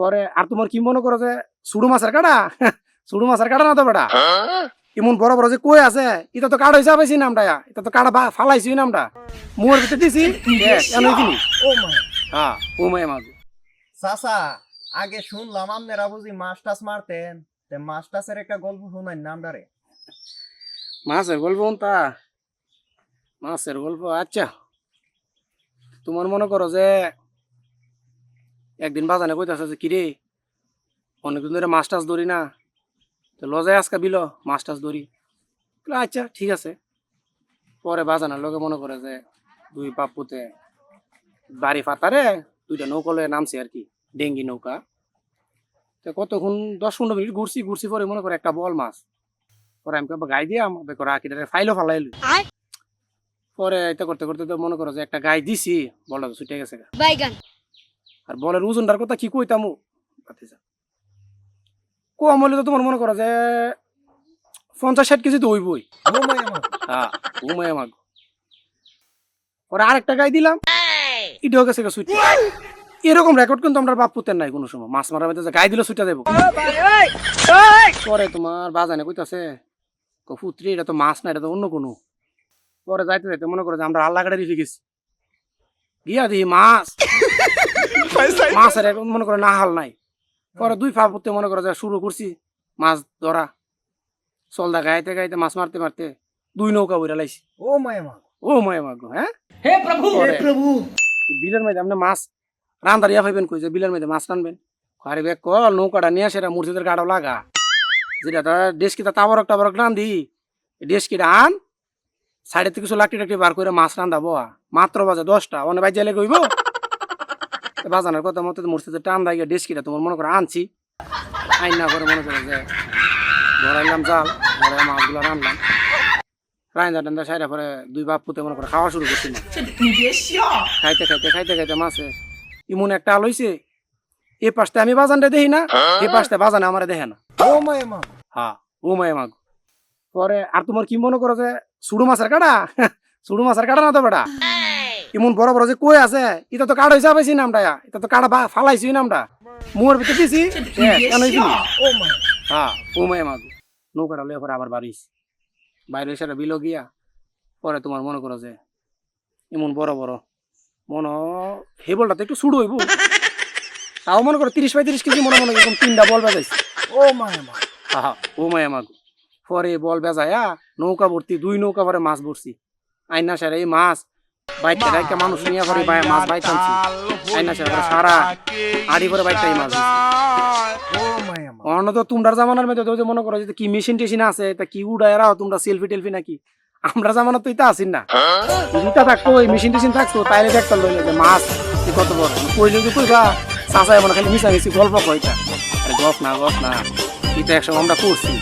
পরে আর তোমার কি মনে করো যে সুড়ু মাছের কাটা? সুড়ু মাছের কাটা না তো বেটা? এমন বড় বড় যে কই আছে এটা তো কাটা হিসাব পাইছি নামটা এটা তো কাটা বা- ফালাইছি নামটা মুয়ের ভিতরে দিছি ও মা হ্যাঁ ও মায়ে চাচা আগে শুনলাম আপনারা বুঝি মাছ টাছ মারতেন। তে মাছ টাছের একটা গল্প শুনাই নামটা রে। মাছের গল্প তা মাছের গল্প আচ্ছা। তোমার মনে করো যে একদিন বাজানে কইতাছে যে কিরে অনেকদিন ধরে মাছ টাছ ধরি না। তো লজায় আজকে বিল মাছ টাছ ধরি। আচ্ছা ঠিক আছে। পরে বাজানার লোকে মনে করে যে দুই পাপ্পুতে বাড়ি ফাতারে দুইটা নৌকা লয়ে নামছে আর কি ডেঙ্গি নৌকা। তো কতক্ষণ দশ পনেরো মিনিট ঘুরছি ঘুরছি পরে মনে করে একটা বল মাছ। পরে আমি গাই দিয়াম বেকর রাখিটারে ফাইলও ফালাইলি। পরে এটা করতে করতে তো মনে করো যে একটা গাই দিছি বলটা তো ছুটে গেছে বাইগান। আর বলের ওজনটার কথা কি কইতাম? কম হলে তো তোমার মনে করো যে পঞ্চাশ ষাট কেজি তো হইবই। ও মায়া হ্যাঁ আরেকটা গাই দিলাম। গেছে এরকম রেকর্ড কিন্তু আমরা বাপ পুতের নাই কোনো সময়। মাছ মধ্যে যে গাই দিলে ছুটে দেবো। পরে তোমার বাজানে কইতাছে, কো পুত্রি, এটা তো মাছ না, এটা তো অন্য কোনো। পরে যাইতে যাইতে মনে করো যে আমরা আল্লাহ কাটে রেখে গেছি। গিয়া দিই মাছ। মাছের মনে করো না হাল নাই। পরে দুই পা পুঁতে মনে করো যে শুরু করছি মাছ ধরা। চলদা গাইতে গাইতে মাছ মারতে মারতে দুই নৌকা বইরা লাইছি। ও মায়া মা ও মায়া মাগো হ্যাঁ? হে প্রভু! বিলের মধ্যে আপনি মাছ রান্দারিয়া পাইবেন কই যে বিলের মধ্যে মাছ রানবেন? আরে বে কল নৌকাটা নিয়ে আসে মুর্শিদের গাড়ো লাগা। যেটা তার দেশ কিটা তাবরক টাবরক রান্ধি দেশ কিটা আন সাইডে থেকে কিছু লাকটি টাকটি বার করে মাছ বয়া মাত্র বাজে দশটা অনেক বাজে এলে কইব বাজানোর কথা মতো মুর্শিদের টান দাইয়া দেশ কিটা তোমার মনে করে আনছি। আইন না করে মনে করে যে ধরাইলাম জাল ধরাই মাছগুলো রানলাম। রাইন্দা টান্দা সাইডে পরে দুই বাপ পুতে মনে করে খাওয়া শুরু করছি না খাইতে খাইতে খাইতে খাইতে মাছে ইমন একটা আলইছে এ পাশটা আমি বাজানটা দেখি না এ পাশটা বাজানে আমার দেখে না। ও মায়া মা হ্যাঁ ও মায়ে মাগ। পরে আর তোমার কি মনে করো যে সুড়ু মাছের কাটা? সুড়ু মাছের কাটা না তো বেটা? ইমন বড় বড় যে কই আছে এটা তো কাটা হিসাব পাইছি নামটা এটা তো কাটা বা- ফালাইছি নামটা মুয়ের ভিতরে দিছি দেখ, কেন হ্যাঁ ও মায়ে মাগ। নৌকাটা লয়ে পরে আবার বাড়িস বাইরে এসে বিলো গিয়া পরে তোমার মনে করো যে এমন বড় বড় মন হেবলটা তো একটু শুরু হইব। তাও মনে করো তিরিশ পঁয়ত্রিশ কেজি মনে মনে এরকম তিনটা বল বেজাইছে। ও মায়া মা হা ও মায়া মাগ। পরে বল বেজায়া নৌকা ভর্তি দুই নৌকা পরে মাছ ভরছি। আইনা সারা এই মাছ বাইকটা রাইকা মানুষ নিয়ে মাছ বাইক আনছি। আইনা সারা সারা আড়ি বাইকটা মাছ অন্য তো তোমরা জামানার মধ্যে তো মনে করো যে কি মেশিন টেশিন আছে তা কি উড়ায় রাও তোমরা সেলফি টেলফি নাকি? আমরা জামানা তো এটা আসিন না। এটা থাকতো ওই মেশিন টেশিন থাকতো তাইলে দেখতাম লইলে যে মাছ কি কত বড়। কইলে যে কইবা চাষা এমন খালি মিশা মিশি গল্প কইতা। আরে গপ না গপ না। এটা একসময় আমরা করছি।